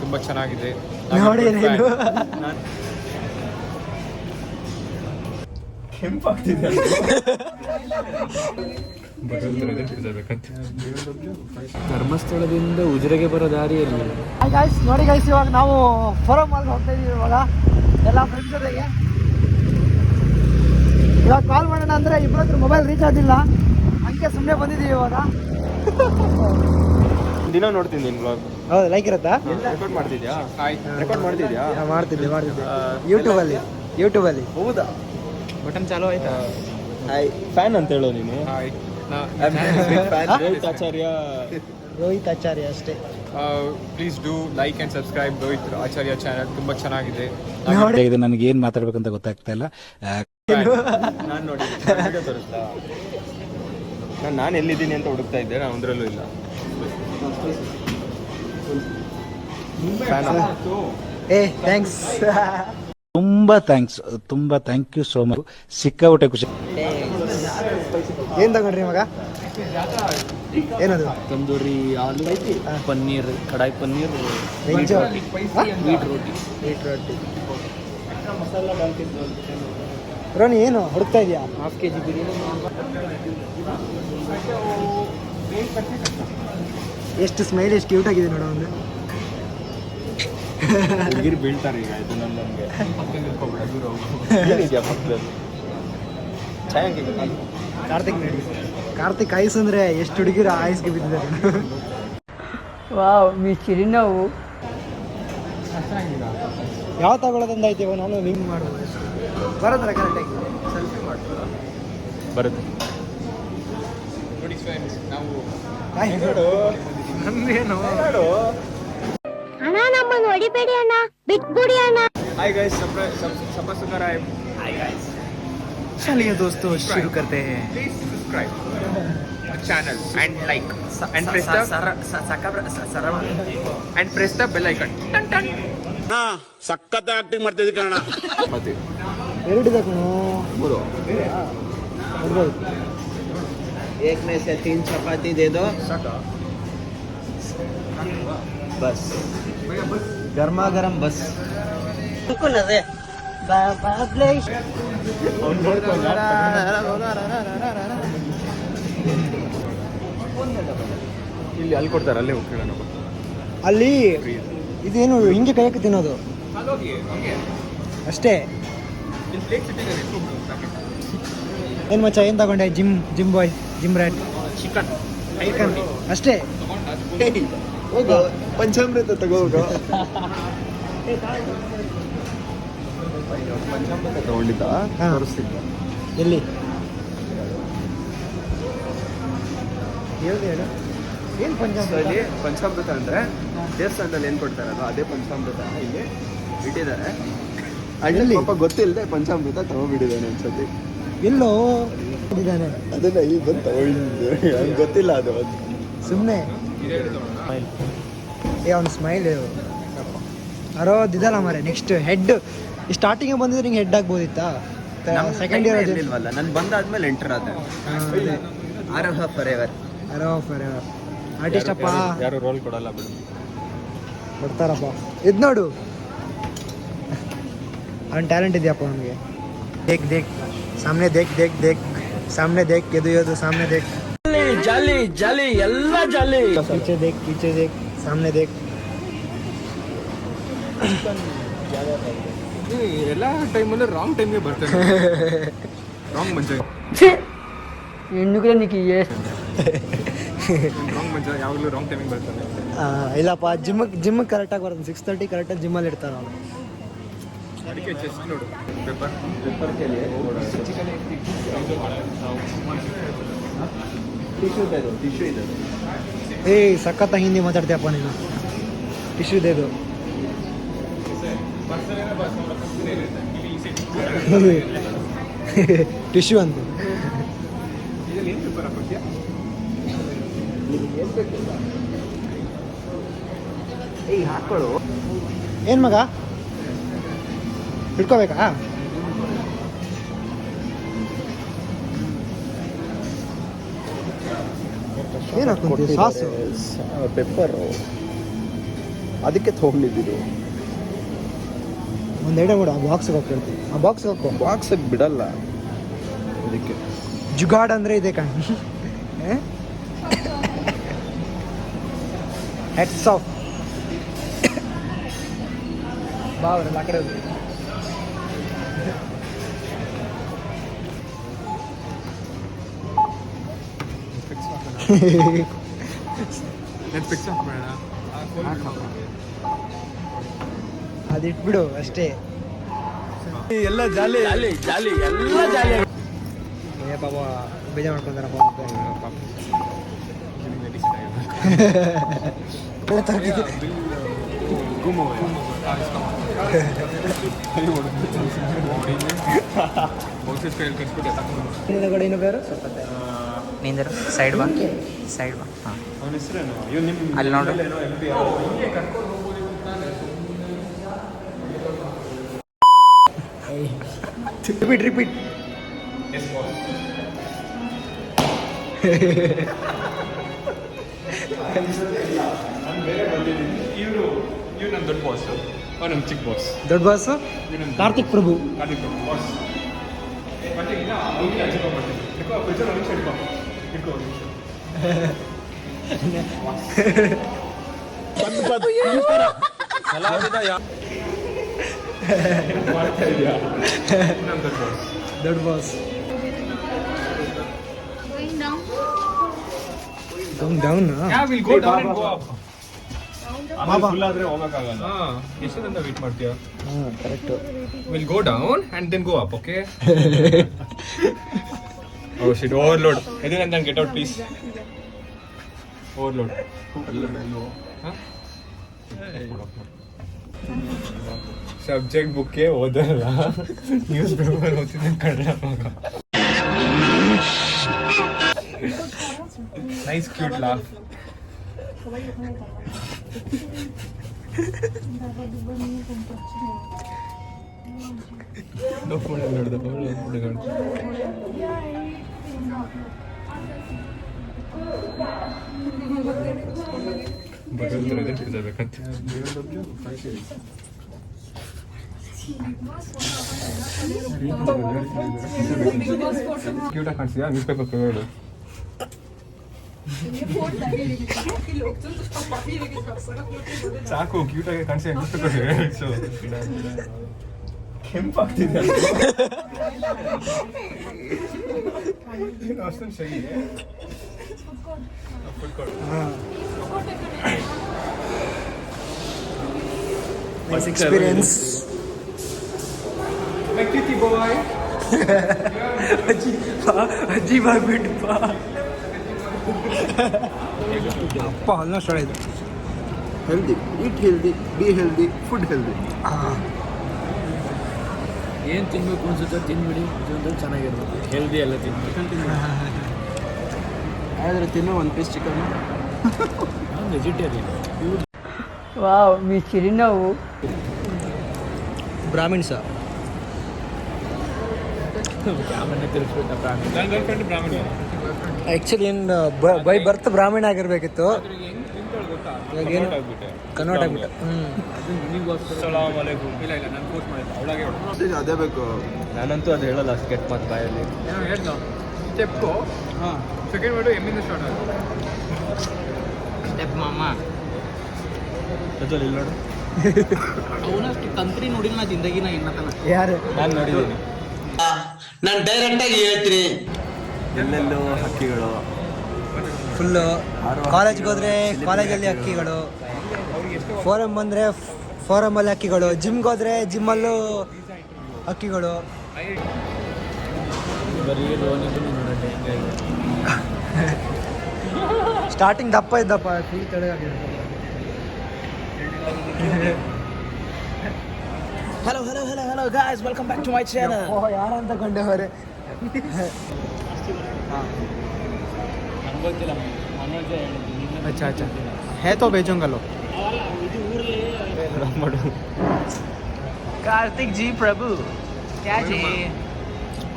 ತುಂಬ ಚೆನ್ನಾಗಿದೆ. ಧರ್ಮಸ್ಥಳದಿಂದ ಉಜಿರೆಗೆ ಬರೋ ದಾರಿಯಲ್ಲಿ. ಹಾಯ್ ಗಾಯ್ಸ್ ನೋಡಿ ಗಾಯ್ಸ್ ಇವಾಗ ನಾವು ಫೋರಮ್ ಮಾಲ್ಗೆ ಹೋಗ್ತಾ ಇದೀವಿ ಇವಾಗ. ಎಲ್ಲ ಫ್ರೆಂಡ್ಸ್ ಜೊತೆಗೆ. ಇವಾಗ ಕಾಲ್ ಮಾಡೋಣ ಅಂದ್ರೆ ಇಬ್ಬರತ್ರ ಮೊಬೈಲ್ ರೀಚ್ ಆಗಿಲ್ಲ ಹಂಗೆ ಸುಮ್ಮನೆ ಬಂದಿದೀವಿ ಇವಾಗ. ದಿನ ನೋಡ್ತೀನಿ ನಿನ್ ಬ್ಲಾಗ್ ಹೌದು ಲೈಕ್ ಇರುತ್ತಾ? ರೆಕಾರ್ಡ್ ಮಾಡ್ತಿದ್ಯಾ? ಹಾಯ್ ರೆಕಾರ್ಡ್ ಮಾಡ್ತಿದ್ಯಾ? ಮಾಡ್ತಿದ್ದೆ ಮಾಡ್ತಿದ್ದೆ. ಯೂಟ್ಯೂಬಲ್ಲಿ ಯೂಟ್ಯೂಬಲ್ಲಿ ಹೌದಾ? ಬಟನ್ ಚಾಲು ಆಯ್ತಾ? ಹಾಯ್ ಫ್ಯಾನ್ ಅಂತ ಹೇಳೋ ನೀನು. ಹಾಯ್ ರೋಹಿತ್ ಆಚಾರ್ಯ ರೋಹಿತ್ ಆಚಾರ್ಯ ಅಷ್ಟೇ. Please do like and subscribe Rohit Acharya channel ತುಂಬಾ ಚೆನ್ನಾಗಿದೆ. ನೋಡಿ. ಇದು ನನಗೆ ಏನ್ ಮಾತಾಡ್ಬೇಕಂತ ಗೊತ್ತಾಗ್ತಾ ಇಲ್ಲ. ನಾನು ನೋಡಿ ತೋರಿಸ್ತಾ. ನಾನು ನಾನು ಎಲ್ಲಿದ್ದೀನಿ ಅಂತ ಹುಡುಕ್ತಾ ಇದ್ದೆ. ನಾನು ಒಂದರಲ್ಲೂ ಇಲ್ಲ? ಏ ಥ್ಯಾಂಕ್ಸ್ ತುಂಬಾ ಥ್ಯಾಂಕ್ಸ್ ತುಂಬಾ ಥ್ಯಾಂಕ್ ಯು ಸೋ ಮಚ್ ಸಿಕ್ಕಾಬಿಟ್ಟೆ ಖುಷಿ. ಏನ್ ತಗೊಂಡ್ರಿ ಇವಾಗ? ಏನದು? ತಂದೂರಿ ಆಲೂ ಪನ್ನೀರ್ ಕಡಾಯಿ ಪನ್ನೀರ್ ವೀಟ್ ರೋಟಿ. ವೀಟ್ ರೋಟಿ. ರೋನಿ ಏನು? ಹುಡುಕ್ತಾ ಇದೆಯಾ? Half K G biryani. ಎಷ್ಟು ಸ್ಮೈಲ್ ಎಷ್ಟು ಕ್ಯೂಟ್ ಆಗಿದೆ ನೋಡೋ ಒಂದು. ಹುಡುಗಿರು ಬೀಳ್ತಾರೆ ಈಗ ಇದು ನನ್ನ ನಮಗೆ. ಕಾರ್ತಿಕ್ ನೋಡಿ ಕಾರ್ತಿಕ್ ಐಸ್ ಅಂದ್ರೆ ಎಷ್ಟು ಹುಡುಗಿರು ಐಸ್ಗೆ ಬಿದ್ದಿದ್ದಾರೆ ವಾವ್ ಮೀ ಚಿರಿನವು. ಯಾವ ತಗೊಳ್ಳೋದಂದಾಯ್ತೀವ ನಾನು ನಿಂಗೆ ಮಾಡ್ಬೋದು ಬರೋದ್ರ ಕರೆಕ್ಟಾಗಿ ಸೆಲ್ಫಿ ಮಾಡ್ಬೋದು ಬರುತ್ತೆ. ಅಣ್ಣ ನಮ್ಮನ್ನು ಹೊಡಿಬೇಡಿ ಅಣ್ಣ ಬಿಟ್ಬಿಡಿ ಅಣ್ಣ ಹಾಯ್ ಗೈಸ್ ಸಪ್ಪ ಸುಂದರಾಯ್ चलिए दोस्तों शुरू करते हैं please subscribe channel and like and press the and press the bell icon ton ton ಸಖತ್ ಆಕ್ಟಿಂಗ್ ಮಾಡ್ತಿದ್ದೆ ಕಣ ಮತ್ತೆ ಎರಡಿದೆ ಕಣೋ ಮೂರು ನೋಡ್ಬೋದು एक में से तीन चपाती दे दो बस गर्मा गर्म बस ಇಲ್ಲಿ ಅಲ್ಲಿ ಕೊಡ್ತಾರೆ ಅಲ್ಲೇ ಹೋಗಿ ಕೇಳೋಣ ಅಲ್ಲಿ ಇದೇನು ಹಿಂಗೆ ಕೈಯಕ್ಕೆ ತಿನ್ನೋದು ಅಲ್ಲೋಗಿ ಹಂಗೆ ಅಷ್ಟೇ ಇಲ್ಲಿ ಪ್ಲೇಟ್ ಸಿಟ್ಟಿದ್ದಾರೆ ಏನು ಮಚ್ಚ ಏನು ತಗೊಂಡೆ ಜಿಮ್ ಜಿಮ್ ಬಾಯ್ Gym rat chicken chicken ಅಷ್ಟೇ. ಹೋಗೋ. ಪಂಚಾಮೃತ ತಗೋಗ. ಪಂಚಾಮೃತ ತಗೊಂಡಿದ್ದ. ತೋರಿಸ್ತಿದ್ದ ಎಲ್ಲಿ? ಹೇಳ್ದೆ ಹೇಳು. ಏನು ಪಂಚಾಮೃತ? ಇಲ್ಲಿ ಪಂಚಾಮೃತ ಅಂದ್ರೆ ದೇವಸ್ಥಾನದಲ್ಲಿ ಏನ್ ಕೊಡ್ತಾರಲ್ಲ ಅದೇ ಪಂಚಾಮೃತ ಇಲ್ಲಿ ಇಟ್ಟಿದ್ದಾರೆ. ಅಲ್ಲಿ? ಪಾಪ ಗೊತ್ತಿಲ್ಲದೆ ಪಂಚಾಮೃತ ತಗೊಂಡ್ಬಿಟ್ಟಿದ್ದಾನೆ ಅನ್ಸತಿ ಎಲ್ಲೋ? ಇದ್ದಾನೆ ಅದನ್ನ ಇಲ್ಲಿ ಬಂದು ತಗೊಂಡಿದ್ದು ಅವ್ನಿಗೆ ಗೊತ್ತಿಲ್ಲ ಅದು. ಸುಮ್ಮನೆ ಏ ಅವ್ನು ಸ್ಮೈಲ್ ಅರೋದಿದಲ್ಲ ಮಾರೆ ನೆಕ್ಸ್ಟ್ ಹೆಡ್ ಸ್ಟಾರ್ಟಿಂಗ್ ಬಂದಿದ್ರೆ ನಿಂಗೆ ಹೆಡ್ ಆಗ್ಬೋದಿತ್ತಾ? ಸೆಕೆಂಡ್ ಇಯರ್ ಇಲ್ವಲ್ಲ ನಾನು ಬಂದಾದ್ಮೇಲೆ ಎಂಟರ್ ಆದ. ಅರೋಹ ಫರ್ ಎವರ್ ಅರೋ ಫರ್ ಆರ್ಟಿಸ್ಟ್ ಅಪ್ಪ. ಯಾರು ರೋಲ್ ಕೊಡಲ್ಲ ಬಿಡು. ಕೊಡ್ತಾರಪ್ಪ ಇದು ನೋಡು. ಅವ್ನ ಟ್ಯಾಲೆಂಟ್ ಇದೆಯಪ್ಪ ಅವನಿಗೆ. ದೇಕ್ ದೇಕ್. ಸಾಮ್ನೆ ದೇಕ್ ದೇಕ್ ದೇಕ್. ಸಾಮ್ನೆ देख ये तो ये तो सामने देख। जाली जाली ಎಲ್ಲ जाली। पीछे देख पीछे देख सामने देख। ಎಲ್ಲ ಟೈಮ್ ಅಲ್ಲಿ ರಾಂಗ್ ಟೈಮ್ಗೆ ಬರ್ತಾರೆ ರಾಂಗ್ ಮಂಚ ಹೆಣ್ಣುಗಳೇ ನಿಕಿ ಎಸ್ ರಾಂಗ್ ಮಂಚ ಯಾವಾಗಲೂ ರಾಂಗ್ ಟೈಮಿಗೆ ಬರ್ತಾನೆ ಇಲ್ಲಪ್ಪ ಜಿಮ್ ಜಿಮ್ ಕರೆಕ್ಟಾಗಿ ಬರ್ತಾನೆ ಸಿಕ್ಸ್ ತರ್ಟಿ ಕರೆಕ್ಟಾಗಿ ಜಿಮ್ಮಲ್ಲಿ ಇರ್ತಾರೆ ಅವನು ಅದಕ್ಕೆ ಚೆಸ್ಟ್ ನೋಡು. ಪೇಪರ್ ಟಿಶ್ಯೂ ಇದೆ ಟಿಶ್ಯೂ ಇದೆ ಏ ಸಖತ್ತ ಹಿಂದಿ ಮಾತಾಡ್ತೀಯಪ್ಪ ನೀನು. ಟಿಶ್ಯೂ ಇದು ಟಿಶ್ಯೂ ಅಂತ. ಏನು ಮಗ? ಹಿಡ್ಕೋಬೇಕಾ ಏನು ಹಾಕೊಂತೀವಿ ಸಾಸು ಪೆಪ್ಪರ್ ಅದಕ್ಕೆ ತೊಗೊಂಡಿದ್ದು ಒಂದು ಐಡಿಯಾ ಮಾಡು ಆ ಬಾಕ್ಸ್ ಹೋಗ್ತಿರ್ತೀವಿ ಆ ಬಾಕ್ಸ್ಗೆ ಹಾಕೋ ಬಾಕ್ಸಿಗೆ ಬಿಡಲ್ಲ ಅದಕ್ಕೆ ಜುಗಾಡ್ ಅಂದರೆ ಇದೆ ಕಣ್. ಹೆಡ್ಸ್ ಆಫ್ ಬಾ ಅವರೆಲ್ಲ ಆ ಕಡೆ ಹೋಗಿ ಅದಿಟ್ಬಿಡು ಅಷ್ಟೇ. ಎಲ್ಲ ಜಾಲಿ. ಜಾಲಿ ಜಾಲಿ ಎಲ್ಲ ಜಾಲಿ. ಏ ಪಾಪ ಬೇಜಾರು ಮಾಡ್ಕೊಂತಾರಪ್ಪ ಪಾಪ ನಿಂದರು. ಸೈಡ್ ಬಾ. ಸೈಡ್ ಬಾ. ಹಾಂ. ಅಲ್ಲಿ ನೋಡು. ರಿಪೀಟ್ ರಿಪೀಟ್ ಇವರು ಇವ್ ನಮ್ಮ ದೊಡ್ಡ ಬಾಸ್ ಅವ್ ನಮ್ಮ ಚಿಕ್ಕ ಬಾಸ್ ದೊಡ್ಡ ಬಾಸ್ ಕಾರ್ತಿಕ್ ಪ್ರಭು. ಕಾರ್ತಿಕ್ ಬಾಸ್ ಮತ್ತೆ ಇಲ್ಲ ಅವ್ನಿಗೆ ಹಚ್ಕೊ ಬರ್ತೀನಿ ಇಟ್ಕೋ ಫ್ರಿಜ್ಜಲ್ಲಿ ಒಂದು ನಿಮಿಷ ಇಟ್ಕೋ ಇಟ್ಕೋ ಒಂದು ನಿಮಿಷ ಕಲಾವಿದ ಯಾ ಮಾಡ್ತಾ ಇದೆಯಾ ನಮ್ಮ ದೊಡ್ಡ ಬಾಸ್ ದೊಡ್ಡ boss down down will go down and go up Baba. Full ಆದ್ರೆ ಹೋಗಕ್ಕಾಗಲ್ಲ ಎಷ್ಟೊಂದ ವೇಟ್ ಮಾಡ್ತೀಯಾ ಹಾಂ correct will go down and then go up okay O shit overload ಇದನ್ನ ನಾನು get out please overload subject ಬುಕ್ಕೆ ಓದಲ್ಲ ನ್ಯೂಸ್ ಪೇಪರ್ ಓದ್ತಿದ್ದೆ ಕನ್ನಡ ಮಗ nice cute laugh ನೋಡ್ದೆ ಬೇಕಂತ ಕ್ಯೂಟಾಗಿ ಕಾಣಿಸಿದ್ಯಾ ನ್ಯೂಸ್ ಪೇಪರ್ ಹೇಳು ಸಾಕು ಕ್ಯೂಟಾಗಿ ಕಾಣಿಸಿ ನ್ಯೂಸ್ ಪೇಪರ್ ಹೇಳು ಕೆಂಪಾಗ್ತಿದೆ ಅಷ್ಟೊಂದು ಶೈಲಿ ಎಕ್ಸ್ಪೀರಿಯನ್ಸ್ ಮೆಕ್ಕಿತಿ ಬಾಯ್ ಅಜ್ಜಿ ಅಜ್ಜಿ ಬಾಗ್ಬಿಟ್ಟು ಅಪ್ಪ ಆಲ್ಮೋಸ್ಟ್ ಹೊಡೆದು healthy eat healthy be healthy food healthy ಏನು ತಿನ್ಬೇಕು ಅನ್ಸುತ್ತೆ ತಿನ್ಬಿಡಿ ಜೀವನದಲ್ಲಿ ಚೆನ್ನಾಗಿರ್ಬೇಕು ಹೆಲ್ದಿ ಎಲ್ಲ ತಿನ್ಬೇಕು ಆದರೆ ತಿನ್ನೋ ಒಂದು ಪೀಸ್ ಚಿಕನ್ ನಾನು ವೆಜಿಟೇರಿಯನ್ ವಾವ್ మీ చిరునవ్వు ಬ್ರಾಹ್ಮಿಣ್ಸ ಆಮೇಲೆ ತಿರ್ಸ್ಬಿಟ್ಟ ಪ್ರಾಣಿ ನನ್ನ ಗರ್ಲ್ ಫ್ರೆಂಡ್ ಬ್ರಾಹ್ಮಣ ಆ್ಯಕ್ಚುಲಿ ಏನು ಬೈ ಬರ್ತ್ ಬ್ರಾಹ್ಮಣ ಆಗಿರ್ಬೇಕಿತ್ತು ಇವಾಗ ಏನು? ಕನ್ವರ್ಟ್ ಆಗ್ಬಿಟ್ಟು. ಹ್ಞೂ ಅದೇ ಬೇಕು. ನಾನಂತೂ ಅದು ಹೇಳಲ್ಲ ಸ್ಕೆಟ್ ಮತ್ತೆ ಬಾಯಲ್ಲಿ. ಹೇಳ್ದ. ಸ್ಟೆಪ್ಪು. ಹಾಂ. ಸೆಕೆಂಡ್ ವರ್ಡು ಎಮ್ಮಿಂದ ಸ್ಟಾರ್ಟ್ ಆಗುತ್ತೆ. ಸ್ಟೆಪ್ ಮಾಮ. ಪ್ರಜ್ವಲ್ ಇಲ್ಲಿ ನೋಡು ಅವನಷ್ಟು ಕಂತ್ರಿ ನೋಡಿಲ್ಲ ನಾ ಜಿಂದಗಿನ ಇನ್ನತನ ಯಾರು? ನಾನು ನೋಡಿದ್ದೀನಿ. ನಾನು ಡೈರೆಕ್ಟ್ ಆಗಿ ಹೇಳ್ತೀನಿ. ಎಲ್ಲೆಲ್ಲೋ ಹಕ್ಕಿಗಳು. ಫುಲ್ಲು ಕಾಲೇಜ್ಗೆ ಹೋದ್ರೆ ಕಾಲೇಜಲ್ಲಿ ಅಕ್ಕಿಗಳು ಫೋರಮ್ ಬಂದರೆ ಫೋರಮಲ್ಲಿ ಅಕ್ಕಿಗಳು ಜಿಮ್ಗೆ ಹೋದ್ರೆ ಜಿಮ್ಮಲ್ಲೂ ಅಕ್ಕಿಗಳು ಸ್ಟಾರ್ಟಿಂಗ್ ದಪ್ಪ ಇದ್ದಪ್ಪ full hello hello hello hello guys welcome back to my channel ಯಾರು ಯಾರಂತ ಕಂಡೆ ಹೊರೆ ಗೊತ್ತಿಲ್ಲ ಮನೋಜ ಹೇಳಿದ್ದು. ಅಚ್ಚಾ ಅಚ್ಚಾ. ಹೇ ತೋ ಬೇಜಂಗಲ್ಲೋ. ಕಾರ್ತಿಕ್ ಜಿ ಪ್ರಭು. ಕ್ಯಾ ಜಿ?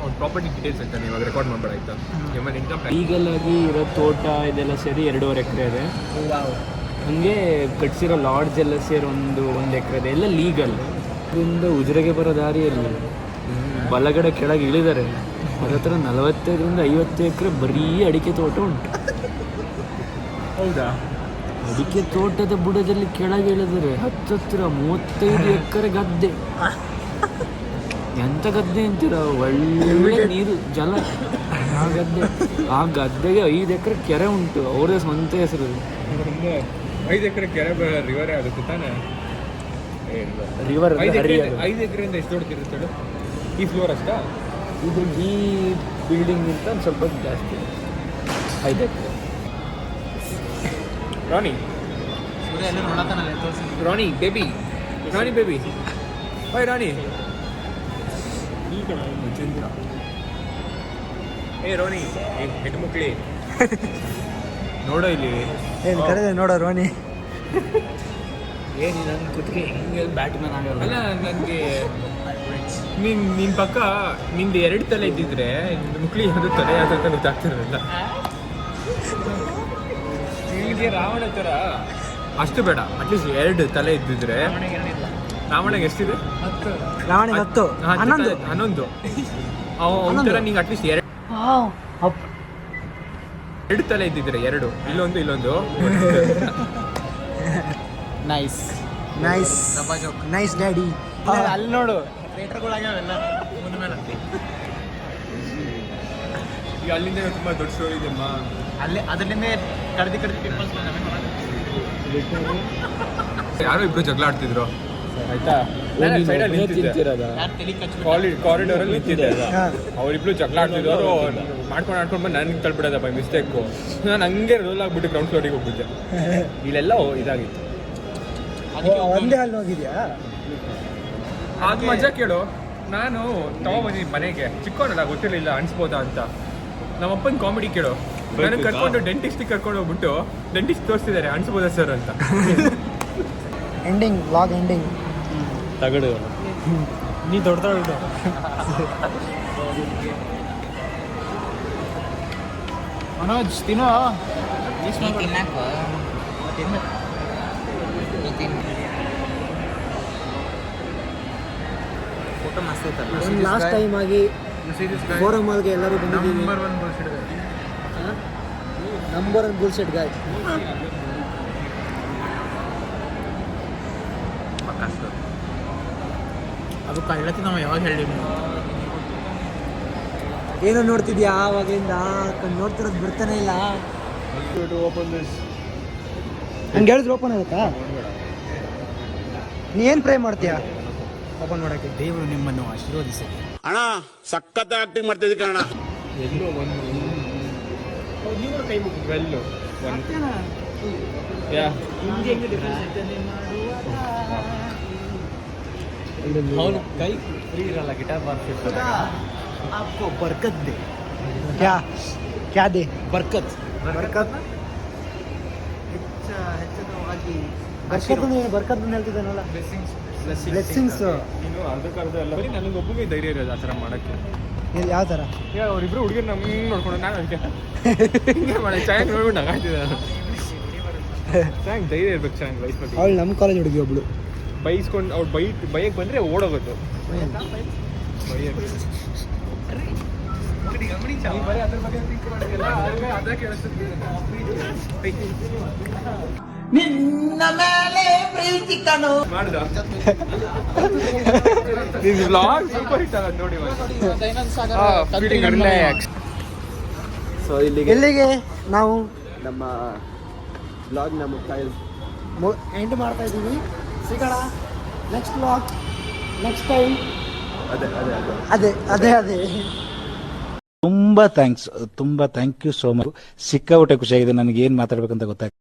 ಅವ್ನು ಪ್ರಾಪರ್ಟಿ ಡೀಟೇಲ್ಸ್ ಅಂತ ಇವಾಗ ರೆಕಾರ್ಡ್ ಮಾಡಬೇಡ ಆಯ್ತಾ? ನಿಮ್ಮಲ್ಲಿ ಇನ್ಕಮ್ ಈಗಲಾಗಿ ಇರೋ ತೋಟ ಇದೆಲ್ಲ ಸೇರಿ ಎರಡೂವರೆ ಎಕರೆ ಇದೆ. ಹಂಗೆ ಕಟ್ಸಿರೋ ಲಾಡ್ಜ್ ಎಲ್ಲ ಸೇರಿ ಒಂದು ಒಂದು ಎಕರೆ ಇದೆ. ಎಲ್ಲ ಲೀಗಲ್ ಇದರಿಂದ ಉಜಿರೆಗೆ ಬರೋ ದಾರಿಯಲ್ಲಿ ಬಲಗಡೆ ಕೆಳಗೆ ಇಳಿದಾರೆ ಅದ್ರ ಹತ್ರ ನಲವತ್ತೈದರಿಂದ ಐವತ್ತು ಎಕರೆ ಬರೀ ಅಡಿಕೆ ತೋಟ ಉಂಟು. ಹೌದಾ? ಅಡಿಕೆ ತೋಟದ ಬುಡದಲ್ಲಿ ಕೆಳಗೆ ಇಳಿದರೆ ಹತ್ತತ್ರ ಮೂವತ್ತೈದು ಎಕರೆ ಗದ್ದೆ. ಎಂತ ಗದ್ದೆ ಅಂತೀರ? ಒಳ್ಳೆ ನೀರು ಜಲ. ಆ ಗದ್ದೆ. ಆ ಗದ್ದೆಗೆ ಐದು ಎಕರೆ ಕೆರೆ ಉಂಟು. ಅವರೇ ಸ್ವಂತ ಹೆಸರು ಐದು ಎಕರೆ ಕೆರೆ ರಿವರೇ ಆಗುತ್ತೆ ತಾನೇ? ರಿವರ್ ಐದು ಎಕರೆ ಎಕರೆಯಿಂದ ಎಷ್ಟು ದೊಡ್ಡದಿರುತ್ತೆ ಹೇಳು? ಈ ಫ್ಲೋರ್ ಅಷ್ಟ? ಇದು ಈ ಬಿಲ್ಡಿಂಗ್ ಒಂದು ಸ್ವಲ್ಪ ಜಾಸ್ತಿ. ಐದು acre. Rani Rani baby Rani baby hi Rani ಏ ರೋನಿ ಹೆಣ್ಣು ಮಕ್ಕಳಿ. ನೋಡೋ ಇಲ್ಲಿ. ಏನು ಕರೆದೆ ನೋಡೋ ರೋನಿ ಏನು ನನ್ನ ಕುತ್ತಿಗೆ? ಹಿಂಗೆ ಬ್ಯಾಟ್ಮನ್ ಆಗಲ್ಲ ಅಲ್ಲ ನನಗೆ ನಿನ್ನ ನಿನ್ನ ಪಕ್ಕ ನಿಂದು ಎರಡು ತಲೆ ಇದ್ದಿದ್ರೆ ನಿಮ್ಮ ಮುಕ್ಳಿ ಅದು ತಲೆ ಯಾವ್ದು ಅಂತ ಗೊತ್ತಾಗ್ತಿರಲಿಲ್ಲ. ನಿನಗೆ ರಾವಣ ಥರ? ಅಷ್ಟು ಬೇಡ. ಅಟ್ಲೀಸ್ಟ್ ಎರಡು ತಲೆ ಇದ್ದಿದ್ರೆ. ರಾವಣಗೆ ಎಷ್ಟಿದೆ? ರಾವಣಿಗೆ ಹತ್ತು. ಹನ್ನೊಂದು. ಹನ್ನೊಂದು. ಅವ ಒಂಥರ ನಿಂಗೆ ಅಟ್ಲೀಸ್ಟ್ ಎರಡು. ಎರಡು ತಲೆ ಇದ್ದಿದ್ರೆ ಎರಡು. ಇಲ್ಲೊಂದು ಇಲ್ಲೊಂದು. ನೈಸ್ ನೈಸ್ ನೈಸ್ ಡ್ಯಾಡಿ ಅಲ್ಲಿ ನೋಡು. ಈಗ ಅಲ್ಲಿಂದ ತುಂಬಾ ದೊಡ್ಡ ಸ್ಟೋರಿ ಇದೆಮ್ಮ ಅಲ್ಲಿ ಅದರಿಂದ ಕಡ್ದಿ ಕಡ್ದಿ ಪಿಂಪಲ್ಸ್ ಯಾರೋ ಇಬ್ರು ಜಗಳ ಆಡ್ತಿದ್ರು. ಆಯ್ತಾ? ಕಾರಿಡಾರ್ ಅಲ್ಲಿ ನಿಂತಿದ್ದೆ. ಅವರಿಬ್ರು ಜಗಳ ಆಡ್ತಿದ್ರು. ಅವರು ಮಾಡ್ಕೊಂಡು ಆಡ್ಕೊಂಡು ಬಂದು ನನ್ಗೆ ತಳ್ಬಿಡದ ಬೈ ಮಿಸ್ಟೇಕು ನಾನು ಹಂಗೆ ರೋಲ್ ಆಗ್ಬಿಟ್ಟು ಗ್ರೌಂಡ್ ಫ್ಲೋರಿಗೆ ಹೋಗ್ಬಿಟ್ಟೆ. ಇಲ್ಲೆಲ್ಲ ಇದಾಗಿತ್ತು. ಒಂದೇ ಅಲ್ಲಿ ಹೋಗಿದ್ಯಾ? ಅದು ಮಜಾ ಕೇಳು. ನಾನು ತಗೊಂಬಂದಿದ್ದೀನಿ ಮನೆಗೆ. ಚಿಕ್ಕವನಲ್ಲ ಗೊತ್ತಿರಲಿಲ್ಲ ಅನ್ಸ್ಬೋದಾ ಅಂತ. ನಮ್ಮಪ್ಪನ ಕಾಮಿಡಿ ಕೇಳು. ನನಗೆ ಕರ್ಕೊಂಡು ಡೆಂಟಿಸ್ಟ್ ಕರ್ಕೊಂಡು ಹೋಗ್ಬಿಟ್ಟು ಡೆಂಟಿಸ್ಟ್ ತೋರಿಸ್ತಿದ್ದಾರೆ ಅನ್ಸ್ಬೋದಾ ಸರ್ ಅಂತ? ಎಂಡಿಂಗ್ ವ್ಲಾಗ್ ಎಂಡಿಂಗ್ ತಗಡು. ನೀ ದೊಡ್ಡ ದೊಡ್ಡ ಮನೋಜ್ ತಿನ್ನೋ. ಫೋಟೋ ಮಸ್ತ್ ಐತಲ್ಲ. ಲಾಸ್ಟ್ ಟೈಮ್ ಆಗಿ ಫೋರಮ್ ಮಾಲ್ಗೆ ಎಲ್ಲರೂ ಬಂದಿದ್ದೀವಿ. Number one bullshit number one bullshit guy ಅದು ಕಳ್ಳತಿ ನಾವು ಯಾವಾಗ ಹೇಳಿದ್ವಿ? ಏನೋ ನೋಡ್ತಿದ್ಯಾ ಆವಾಗಿಂದ? ಕಣ್ಣು ನೋಡ್ತಿರೋದು ಬಿಡ್ತಾನೆ ಇಲ್ಲ. ಹಂಗೆ ಹೇಳಿದ್ರು ಓಪನ್ ಆಗುತ್ತಾ? ನೀ ಏನು ಪ್ರೇ ಮಾಡ್ತೀಯಾ? ಓಪನ್ ಮಾಡೋಕ್ಕೆ ದೇವರು ನಿಮ್ಮನ್ನು ಆಶೀರ್ವದಿಸಿ ಅಣ್ಣ ಸಖತ್ ಆಕ್ಟಿಂಗ್ ಮಾಡ್ತಿದ್ದೆ ಕಣ ಎಲ್ಲೋ ಒಂದು ನೀವು ಕೈ ಮುಗಿ ವೆಲ್ಲು ಯಾ ಅವನು ಕೈ ಫ್ರೀ ಇರಲ್ಲ ಗಿಟಾರ್ ಬಾರ್ಸಿರ್ತಾರೆ आपको बरकत दे ಕ್ಯಾ ಕ್ಯಾ ದೇ बरकत ಬರ್ಕತ್ ಬರ್ಕತ್ ಏನು ಬರ್ಕತ್ ಹೇಳ್ತಿದ್ದಾನಲ್ಲ ಬ್ಲೆಸ್ಸಿಂಗ್ಸ್ ನೀನು ಅರ್ಧಕ್ಕರ್ಧ ಎಲ್ಲ ಬರೀ ನನಗೊಬ್ಬಗೆ ಧೈರ್ಯ ಇರೋದು ಆ ಥರ ಮಾಡೋಕ್ಕೆ ಎಲ್ಲಿ ಯಾವ ಥರ ಅವರಿಬ್ರು ಹುಡುಗಿರು ನಮ್ಗೆ ನೋಡ್ಕೊಂಡು ನಾನು ಅದಕ್ಕೆ. ಹಿಂಗೆ ಮಾಡಿ ಚೆನ್ನಾಗಿ ನೋಡ್ಬಿಟ್ಟು ನಗಾಡ್ತಿದ್ದೆ ನಾನು. ಚೆನ್ನಾಗಿ ಧೈರ್ಯ ಇರ್ಬೇಕು ಚೆನ್ನಾಗಿ ಬಗ್ಗೆ. ಅವಳು ನಮ್ಮ ಕಾಲೇಜ್ ಹುಡುಗಿ ಒಬ್ಳು. ಬೈಸ್ಕೊಂಡು ಅವ್ಳು ಬೈ ಬೈಕ್ ಬಂದರೆ ಓಡೋಗುತ್ತೆ. ಬರೀ ಅದ್ರ ಮೇಲೆ ಪ್ರೀತಿ ಕಣು. ಆಗತ್ತೆ ನೋಡಿ. ಸೊ ಇಲ್ಲಿಗೆ ಎಲ್ಲಿಗೆ? ನಾವು ನಮ್ಮ ಬ್ಲಾಗ್ನ ಮುಕ್ತಾಯ ಎಂಡ್ ಮಾಡ್ತಾ ಇದ್ದೀವಿ. ಸಿಗೋಣ ನೆಕ್ಸ್ಟ್ ಬ್ಲಾಗ್ ನೆಕ್ಸ್ಟ್ ಟೈಮ್ ಅದೇ ಅದೇ ಅದೇ. ಅದೇ ಅದೇ ಅದೇ. ತುಂಬಾ ಥ್ಯಾಂಕ್ಸ್ ತುಂಬಾ ಥ್ಯಾಂಕ್ ಯು ಸೋ ಮಚ್ ಸಿಕ್ಕಾಪಟ್ಟೆ ಖುಷಿಯಾಗಿದೆ. ನನಗೆ ಏನು ಮಾತಾಡ್ಬೇಕಂತ ಗೊತ್ತಾಗ್ತದೆ